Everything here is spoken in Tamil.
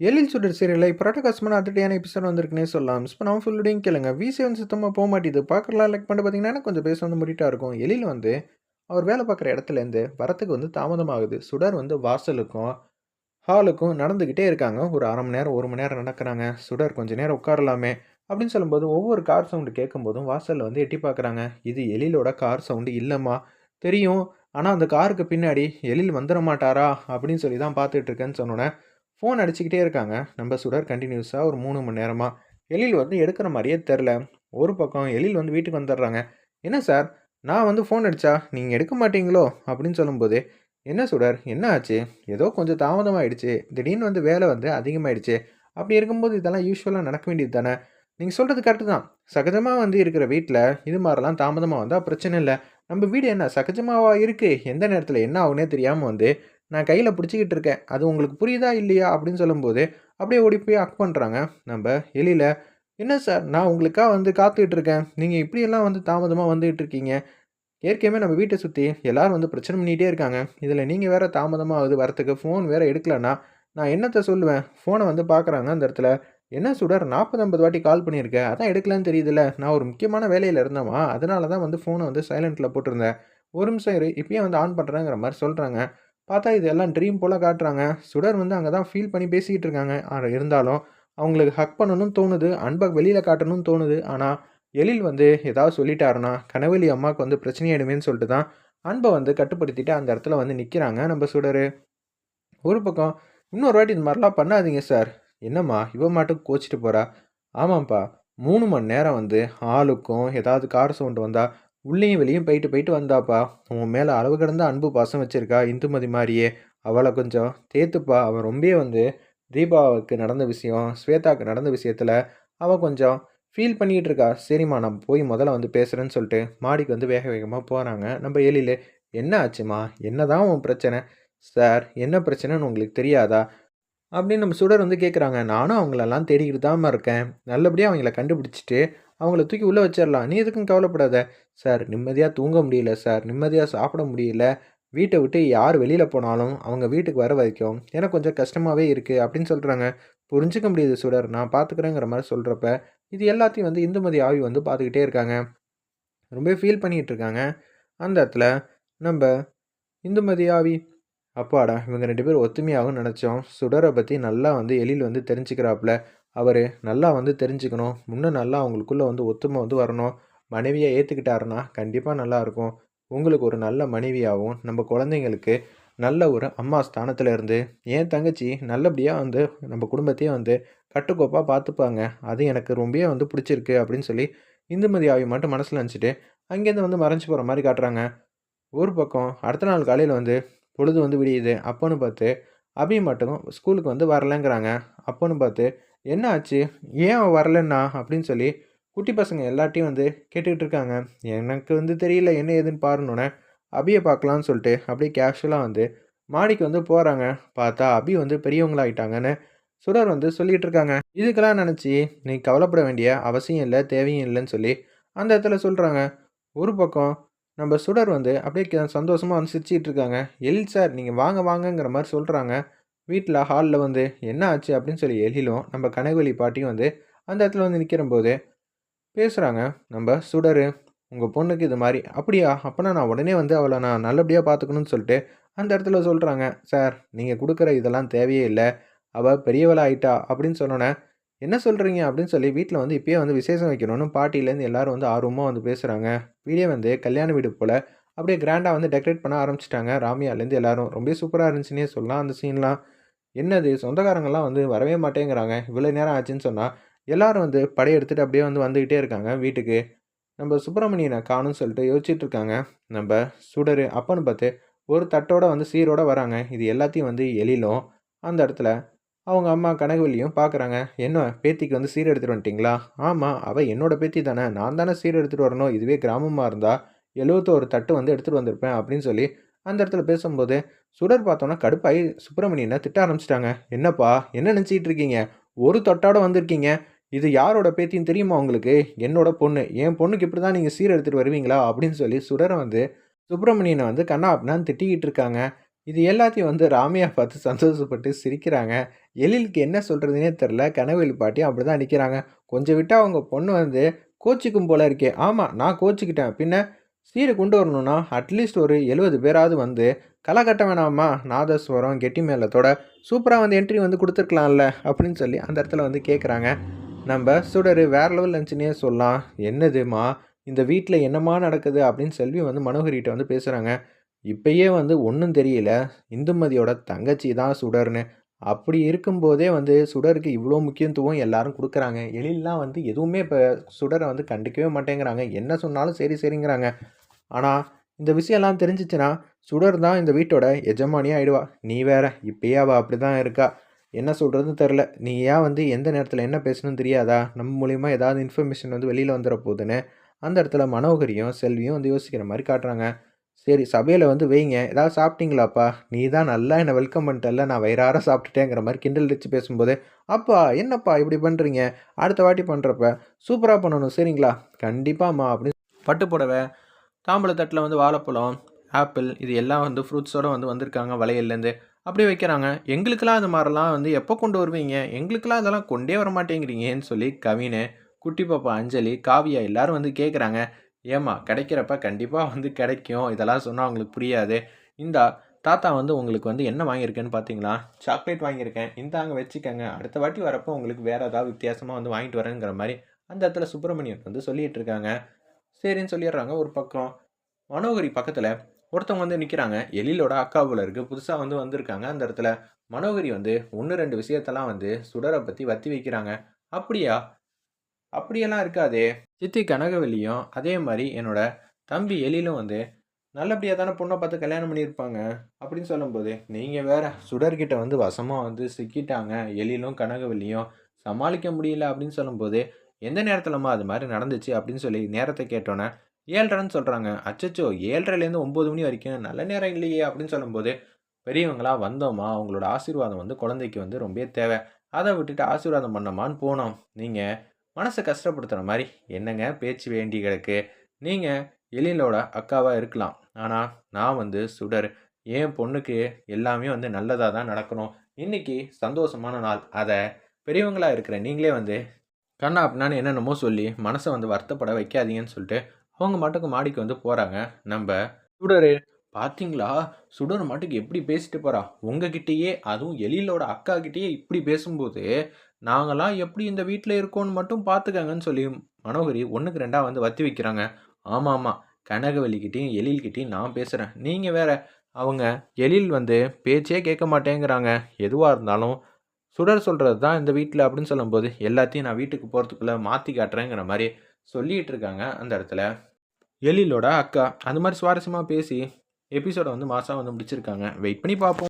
எழில் சுடர் சீரியலில் இப்போ பிரகாசமான அதிரடியான எபிசோட் வந்திருக்குன்னே சொல்லலாம். இப்போ பண்ணாமல் ஃபுல்லுடையும் கேளுங்க. விசி வந்து சுத்தமாக போக மாட்டேது பார்க்கலாம் லைக் பண்ணிட்டு பார்த்தீங்கன்னா கொஞ்சம் பேச வந்து முடிட்டா இருக்கும். எழில் வந்து அவர் வேலை பார்க்குற இடத்துலேருந்து வரத்துக்கு வந்து தாமதமாகுது. சுடர் வந்து வாசலுக்கும் ஹாலுக்கும் நடந்துக்கிட்டே இருக்காங்க. ஒரு அரை மணி நேரம் ஒரு மணி நேரம் நடக்கிறாங்க. சுடர் கொஞ்ச நேரம் உட்காரலாமே அப்படின்னு சொல்லும்போது ஒவ்வொரு கார் சவுண்டு கேட்கும்போதும் வாசலில் வந்து எட்டி பார்க்குறாங்க. இது எழிலோட கார் சவுண்டு இல்லைம்மா. தெரியும். ஆனால் அந்த காருக்கு பின்னாடி எழில் வந்துட மாட்டாரா அப்படின்னு சொல்லி தான் பார்த்துட்டு இருக்கேன்னு சொன்னோன்னே ஃபோன் அடிச்சுக்கிட்டே இருக்காங்க. நம்ம சுடர் கண்டினியூஸாக ஒரு மூணு மணி நேரமாக எழில் வந்து எடுக்கிற மாதிரியே தெரில. ஒரு பக்கம் எழில் வந்து வீட்டுக்கு வந்துடுறாங்க என்ன சார்? நான் வந்து ஃபோன் அடித்தா நீங்கள் எடுக்க மாட்டீங்களோ? அப்படின்னு சொல்லும்போது என்ன சுடர்? என்ன ஆச்சு? ஏதோ கொஞ்சம் தாமதமாகிடுச்சு திடீர்னு வந்து வேலை வந்து அதிகமாகிடுச்சு அப்படி இருக்கும்போது இதெல்லாம் யூஸ்வலாக நடக்க வேண்டியது தானே? நீங்கள் சொல்கிறது கரெக்டு தான். சகஜமாக வந்து இருக்கிற வீட்டில் இது மாதிரிலாம் தாமதமாக வந்தால் பிரச்சனை இல்லை. நம்ம வீடு என்ன? சகஜமாவா இருக்குது எந்த நேரத்தில் என்ன ஆகுனே தெரியாமல் வந்து நான் கையில் பிடிச்சிக்கிட்டு இருக்கேன். அது உங்களுக்கு புரியுதா இல்லையா? அப்படின்னு சொல்லும்போது அப்படியே ஓடி போய் அக் பண்ணுறாங்க நம்ம எலியில் என்ன சார் நான் உங்களுக்காக வந்து காத்துக்கிட்டு இருக்கேன். நீங்கள் இப்படியெல்லாம் வந்து தாமதமாக வந்துகிட்டு இருக்கீங்க. ஏற்கனவே நம்ம வீட்டை சுற்றி எல்லோரும் வந்து பிரச்சனை பண்ணிகிட்டே இருக்காங்க. இதில் நீங்கள் வேறு தாமதமாக ஆகுது வரத்துக்கு ஃபோன் வேறு எடுக்கலன்னா நான் என்னத்தை சொல்லுவேன்? ஃபோனை வந்து பார்க்குறாங்க அந்த இடத்துல. என்ன சுடர் நாற்பது ஐம்பது வாட்டி கால் பண்ணியிருக்கேன் அதான் எடுக்கலன்னு தெரியுதுல்ல. நான் ஒரு முக்கியமான வேலையில் இருந்தேம்மா. அதனால தான் வந்து ஃபோனை வந்து சைலண்ட்டில் போட்டிருந்தேன். ஒரு நிமிஷம் இரு. இப்பயே வந்து ஆன் பண்ணுறேங்கிற மாதிரி சொல்கிறாங்க பார்த்தா இது எல்லாம் ட்ரீம் போல் காட்டுறாங்க. சுடர் வந்து அங்கே தான் ஃபீல் பண்ணி பேசிக்கிட்டு இருக்காங்க. ஆனால் இருந்தாலும் அவங்களுக்கு ஹக் பண்ணணும்னு தோணுது. அன்பை வெளியில் காட்டணும்னு தோணுது. ஆனால் எழில் வந்து ஏதாவது சொல்லிட்டாருன்னா கனவெளி அம்மாவுக்கு வந்து பிரச்சனையாயிடுமேன்னு சொல்லிட்டு தான் அன்பை வந்து கட்டுப்படுத்திட்டு அந்த இடத்துல வந்து நிற்கிறாங்க நம்ம சுடர். ஒரு பக்கம் இன்னொரு வாட்டி இந்த மாதிரிலாம் பண்ணாதீங்க சார். என்னம்மா இவ மாட்டுக்கு கோச்சிட்டு போகிறா ஆமாம்ப்பா. மூணு மணி நேரம் வந்து ஆளுக்கும் ஏதாவது கார் சவுண்டு வந்தால் உள்ளேயும் வெளியும் போயிட்டு போயிட்டு வந்தாப்பா. உன் மேலே அளவு கடந்த அன்பு பாசம் வச்சுருக்கா இந்துமதி மாதிரியே. அவளை கொஞ்சம் தேத்துப்பா. அவன் ரொம்பவே வந்து தீபாவுக்கு நடந்த விஷயம் ஸ்வேதாவுக்கு நடந்த விஷயத்தில் அவள் கொஞ்சம் ஃபீல் பண்ணிகிட்டு இருக்கா. சரிம்மா நான் போய் முதல்ல வந்து பேசுகிறேன்னு சொல்லிட்டு மாடிக்கு வந்து வேக வேகமாக போகிறாங்க நம்ம எழிலே என்ன ஆச்சுமா என்ன தான் உன் பிரச்சனை? சார் என்ன பிரச்சனைன்னு உங்களுக்கு தெரியாதா? அப்படின்னு நம்ம சுடர் வந்து கேட்குறாங்க நானும் அவங்களெல்லாம் தேடிக்கிட்டு தான் இருக்கேன். நல்லபடியாக அவங்கள கண்டுபிடிச்சிட்டு அவங்கள தூக்கி உள்ளே வச்சிடலாம் நீ எதுக்கும் கவலைப்படாத. சார் நிம்மதியாக தூங்க முடியல சார். நிம்மதியாக சாப்பிட முடியல. வீட்டை விட்டு யார் வெளியில் போனாலும் அவங்க வீட்டுக்கு வர வரைக்கும் எனக்கு கொஞ்சம் கஷ்டமாகவே இருக்குது அப்படின்னு சொல்கிறாங்க புரிஞ்சிக்க முடியுது சுடர். நான் பார்த்துக்கிறேங்கிற மாதிரி சொல்கிறப்ப இது எல்லாத்தையும் வந்து இந்துமதி ஆவி வந்து பார்த்துக்கிட்டே இருக்காங்க. ரொம்ப ஃபீல் பண்ணிகிட்டு இருக்காங்க. அந்த இடத்துல நம்ம இந்துமதி ஆவி அப்பாடா இவங்க ரெண்டு பேரும் ஒத்துமையாகவும் நினச்சோம். சுடரை பற்றி நல்லா வந்து எழில் வந்து தெரிஞ்சுக்கிறாப்புல. அவர் நல்லா வந்து தெரிஞ்சுக்கணும். இன்னும் நல்லா அவங்களுக்குள்ளே வந்து ஒத்துமை வந்து வரணும். மனைவியை ஏற்றுக்கிட்டாருன்னா கண்டிப்பாக நல்லாயிருக்கும் உங்களுக்கு ஒரு நல்ல மனைவியாகவும் நம்ம குழந்தைங்களுக்கு நல்ல ஒரு அம்மா ஸ்தானத்தில் இருந்து என் தங்கச்சி நல்லபடியாக வந்து நம்ம குடும்பத்தையே வந்து கட்டுக்கோப்பாக பார்த்துப்பாங்க அது எனக்கு ரொம்பவே வந்து பிடிச்சிருக்கு அப்படின்னு சொல்லி இந்துமதி ஆவி மட்டும் மனசில் நினச்சிட்டு அங்கேருந்து வந்து மறைஞ்சு போகிற மாதிரி காட்டுறாங்க. ஒரு பக்கம் அடுத்த நாள் காலையில் வந்து பொழுது வந்து விடியுது. அப்போன்னு பார்த்து அபி மட்டும் ஸ்கூலுக்கு வந்து வரலங்கிறாங்க. அப்போன்னு பார்த்து என்ன ஆச்சு? ஏன் அவன் வரலன்னா? அப்படின்னு சொல்லி குட்டி பசங்க எல்லாட்டையும் வந்து கேட்டுக்கிட்டு இருக்காங்க. எனக்கு வந்து தெரியல என்ன ஏதுன்னு பாருணுன்னே அபியை பார்க்கலான்னு சொல்லிட்டு அப்படியே கேஷுவலாக வந்து மாடிக்கு வந்து போகிறாங்க பார்த்தா அபி வந்து பெரியவங்களாகிட்டாங்கன்னு சுடர் வந்து சொல்லிகிட்டு இருக்காங்க. இதுக்கெல்லாம் நினச்சி நீ கவலைப்பட வேண்டிய அவசியம் இல்லை தேவையும் இல்லைன்னு சொல்லி அந்த இடத்துல சொல்கிறாங்க ஒரு பக்கம் நம்ம சுடர் வந்து அப்படியே சந்தோஷமாக வந்து சிரிச்சிட்டு இருக்காங்க. எல் சார் நீங்கள் வாங்க வாங்கங்கிற மாதிரி சொல்கிறாங்க வீட்டில் ஹாலில் வந்து என்ன ஆச்சு? அப்படின்னு சொல்லி எழிலும் நம்ம கனகவெளி பாட்டியும் வந்து அந்த இடத்துல வந்து நிற்கிற போது பேசுகிறாங்க நம்ம சுடரு உங்கள் பொண்ணுக்கு இது மாதிரி அப்படியா? அப்போனா நான் உடனே வந்து அவளை நான் நல்லபடியாக பார்த்துக்கணும்னு சொல்லிட்டு அந்த இடத்துல சொல்கிறாங்க சார் நீங்கள் கொடுக்குற இதெல்லாம் தேவையே இல்லை. அவள் பெரியவளாயிட்டா அப்படின்னு சொன்னோன்னே என்ன சொல்கிறீங்க அப்படின்னு சொல்லி வீட்டில் வந்து இப்போயே வந்து விசேஷம் வைக்கணும்னு பாட்டிலேருந்து எல்லோரும் வந்து ஆர்வமாக வந்து பேசுகிறாங்க வீடியோ வந்து கல்யாண வீடு போல். அப்படியே கிராண்டாக வந்து டெக்கரேட் பண்ண ஆரம்பிச்சிட்டாங்க. ராமியாலேருந்து எல்லோரும். ரொம்ப சூப்பராக இருந்துச்சுன்னே சொல்லலாம் அந்த சீன்லாம் என்னது? சொந்தக்காரங்கள்லாம் வந்து வரவே மாட்டேங்கிறாங்க. இவ்வளோ நேரம் ஆச்சுன்னு சொன்னால் எல்லோரும் வந்து படையெடுத்துட்டு அப்படியே வந்து வந்துக்கிட்டே இருக்காங்க வீட்டுக்கு. நம்ம சுப்பிரமணியனை காணும்னு சொல்லிட்டு யோசிச்சுட்டு இருக்காங்க. நம்ம சுடர் அப்பன்னு பார்த்து ஒரு தட்டோட வந்து சீரோட வராங்க. இது எல்லாத்தையும் வந்து எழிலும். அந்த இடத்துல அவங்க அம்மா கனகவல்லியும் பார்க்குறாங்க என்ன பேத்திக்கு வந்து சீர் எடுத்துகிட்டு வந்துட்டிங்களா? ஆமாம் அவள் என்னோடய பேத்தி தானே. நான் தானே சீர் எடுத்துகிட்டு வரணும். இதுவே கிராமமாக இருந்தால் எழுவத்தோரு தட்டு வந்து எடுத்துகிட்டு வந்திருப்பேன் அப்படின்னு சொல்லி அந்த இடத்துல பேசும்போது சுடர் பார்த்தோன்னா கடுப்பாகி சுப்பிரமணியனை திட்ட ஆரம்பிச்சிட்டாங்க. என்னப்பா என்ன நினச்சிக்கிட்டு இருக்கீங்க? ஒரு தொட்டோட வந்திருக்கீங்க. இது யாரோட பேத்தின்னு தெரியுமா உங்களுக்கு? என்னோட பொண்ணு. என் பொண்ணுக்கு இப்படி தான் நீங்கள் சீர் எடுத்துகிட்டு வருவீங்களா? அப்படின்னு சொல்லி சுடரை வந்து சுப்பிரமணியனை வந்து கண்ணா அப்படின்னு திட்டிக்கிட்டு இருக்காங்க. இது எல்லாத்தையும் வந்து ராமையா பார்த்து சந்தோஷப்பட்டு சிரிக்கிறாங்க. எழிலுக்கு என்ன சொல்கிறதுனே தெரில. கனவேலு பாட்டியும் அப்படி தான் நிற்கிறாங்க கொஞ்சம் விட்டால் அவங்க பொண்ணு வந்து கோச்சிக்கும் போல இருக்கே. ஆமாம் நான் கோச்சிக்கிட்டேன். பின்ன சீரை கொண்டு வரணும்னா அட்லீஸ்ட் ஒரு எழுபது பேராவது வந்து களை கட்ட வேணாமா? நாதஸ்வரம் கெட்டி மேளத்தோட சூப்பராக வந்து என்ட்ரி வந்து கொடுத்துருக்கலாம்ல அப்படின்னு சொல்லி அந்த இடத்துல வந்து கேட்குறாங்க நம்ம சுடர் வேற லெவல் லஞ்சுனே சொல்லலாம். என்னதுமா? இந்த வீட்டில் என்னமா நடக்குது? அப்படின்னு செல்வி வந்து மனோகரிகிட்ட வந்து பேசுகிறாங்க இப்பயே வந்து ஒன்றும் தெரியல. இந்துமதியோட தங்கச்சி தான் சுடர்னு. அப்படி இருக்கும்போதே வந்து சுடருக்கு இவ்வளோ முக்கியத்துவம் எல்லாரும் கொடுக்குறாங்க. எழில்லாம் வந்து எதுவுமே இப்போ சுடரை வந்து கண்டிக்கவே மாட்டேங்கிறாங்க. என்ன சொன்னாலும் சரி சரிங்கிறாங்க. ஆனால் இந்த விஷயம்லாம் தெரிஞ்சிச்சுன்னா சுடர் தான் இந்த வீட்டோட எஜமானியாக ஆயிடுவா. நீ வேற இப்பயே அவள் அப்படி தான் இருக்கா? என்ன சொல்கிறதுன்னு தெரில நீ ஏன் வந்து எந்த நேரத்தில் என்ன பேசணும்னு தெரியாதா? நம்ம மூலிமா ஏதாவது இன்ஃபர்மேஷன் வந்து வெளியில் வந்துட போகுதுன்னு அந்த இடத்துல மனோகரியும் செல்வியும் வந்து யோசிக்கிற மாதிரி காட்டுறாங்க. சரி சபையில் வந்து வைங்க. ஏதாவது சாப்பிட்டீங்களாப்பா? நீ தான் நல்லா என்னை வெல்கம் பண்ணிட்டல நான் வயிறார சாப்பிட்டுட்டேங்கிற மாதிரி கிண்டல் வச்சு பேசும்போது அப்பா என்னப்பா இப்படி பண்ணுறீங்க அடுத்த வாட்டி பண்ணுறப்ப சூப்பராக பண்ணணும். சரிங்களா? கண்டிப்பாம்மா. அப்படின்னு பட்டு புடவை தாம்பூல தட்டில் வந்து வாழைப்பழம் ஆப்பிள் இது எல்லாம் வந்து ஃப்ரூட்ஸோடு வந்து வந்திருக்காங்க வளையல்லேருந்து அப்படி வைக்கிறாங்க. எங்களுக்கெல்லாம் அந்த மாதிரிலாம் வந்து எப்போ கொண்டு வருவீங்க? எங்களுக்கெல்லாம் அதெல்லாம் கொண்டே வர மாட்டேங்கிறீங்கன்னு சொல்லி கவினு குட்டி பாப்பா அஞ்சலி காவியா எல்லாரும் வந்து கேட்குறாங்க ஏம்மா கிடைக்கிறப்ப கண்டிப்பாக வந்து கிடைக்கும். இதெல்லாம் சொன்னால் அவங்களுக்கு புரியாது. இந்தா தாத்தா வந்து உங்களுக்கு வந்து என்ன வாங்கியிருக்கேன்னு பார்த்தீங்களா சாக்லேட் வாங்கியிருக்கேன். இந்தாங்க வச்சுக்கோங்க. அடுத்த வாட்டி வரப்போ உங்களுக்கு வேறு ஏதாவது வித்தியாசமாக வந்து வாங்கிட்டு வரேங்கிற மாதிரி அந்த இடத்துல சுப்பிரமணியன் வந்து சொல்லிகிட்டு இருக்காங்க. சரின்னு சொல்லிடுறாங்க ஒரு பக்கம். மனோகரி பக்கத்தில் ஒருத்தவங்க வந்து நிற்கிறாங்க எழிலோட அக்கா போல இருக்குது புதுசாக வந்து வந்திருக்காங்க அந்த இடத்துல. மனோகரி வந்து ஒன்று ரெண்டு விஷயத்தெல்லாம் வந்து சுடரை பற்றி வத்தி வைக்கிறாங்க. அப்படியா? அப்படியெல்லாம் இருக்காதே. சித்தி கனகவெளியும் அதே மாதிரி என்னோட தம்பி எழிலும் வந்து நல்லபடியாக தானே பொண்ணை பார்த்து கல்யாணம் பண்ணியிருப்பாங்க? அப்படின்னு சொல்லும்போது நீங்கள் வேற சுடர்கிட்ட வந்து வசமாக வந்து சிக்கிட்டாங்க. எழிலும் கனகவெளியும் சமாளிக்க முடியல அப்படின்னு சொல்லும்போது எந்த நேரத்துலமா அது மாதிரி நடந்துச்சு அப்படின்னு சொல்லி நேரத்தை கேட்டோன்னே ஏழ்ரைன்னு சொல்கிறாங்க அச்சச்சோ ஏழ்ரைலேருந்து ஒம்பது மணி வரைக்கும் நல்ல நேரம் இல்லையே அப்படின்னு சொல்லும்போது பெரியவங்களா வந்தோமா? அவங்களோட ஆசீர்வாதம் வந்து குழந்தைக்கு வந்து ரொம்ப தேவை. அதை விட்டுட்டு ஆசீர்வாதம் பண்ணமான்னு போனோம். நீங்கள் மனசை கஷ்டப்படுத்துகிற மாதிரி என்னங்க பேச்சு வேண்டி கிடக்கு? நீங்கள் எழிலோட அக்காவாக இருக்கலாம். ஆனால் நான் வந்து சுடர். என் பொண்ணுக்கு எல்லாமே வந்து நல்லதாக தான் நடக்கணும். இன்றைக்கி சந்தோஷமான நாள். அதை பெரியவங்களாக இருக்கிற நீங்களே வந்து கண்ணா அப்படின்னான்னு என்னென்னமோ சொல்லி மனசை வந்து வருத்தப்பட வைக்காதீங்கன்னு சொல்லிட்டு அவங்க மாட்டுக்கு மாடிக்கு வந்து போகிறாங்க நம்ம சுடர் பார்த்தீங்களா சுடர் மாட்டுக்கு எப்படி பேசிட்டு போகிறா உங்ககிட்டயே அதுவும் எழிலோட அக்கா கிட்டேயே இப்படி பேசும்போது நாங்களாம் எப்படி இந்த வீட்டில் இருக்கோன்னு மட்டும் பார்த்துக்கங்கன்னு சொல்லி மனோகரி ஒன்றுக்கு ரெண்டாக வந்து வத்தி வைக்கிறாங்க. ஆமாம் ஆமாம் கனகவல்லிக்கிட்டேயும் எழில்கிட்டையும் நான் பேசுகிறேன் நீங்கள் வேற அவங்க எழில் வந்து பேச்சே கேட்க மாட்டேங்கிறாங்க. எதுவாக இருந்தாலும் சுடர் சொல்கிறது தான் இந்த வீட்டில் அப்படின்னு சொல்லும்போது எல்லாத்தையும் நான் வீட்டுக்கு போகிறதுக்குள்ளே மாற்றி காட்டுறேங்கிற மாதிரி சொல்லிகிட்டு இருக்காங்க அந்த இடத்துல. எழிலோட அக்கா. அந்த மாதிரி சுவாரஸ்யமாக பேசி எபிசோடை வந்து மாதம் வந்து முடிச்சிருக்காங்க. வெயிட் பண்ணி பார்ப்போம்.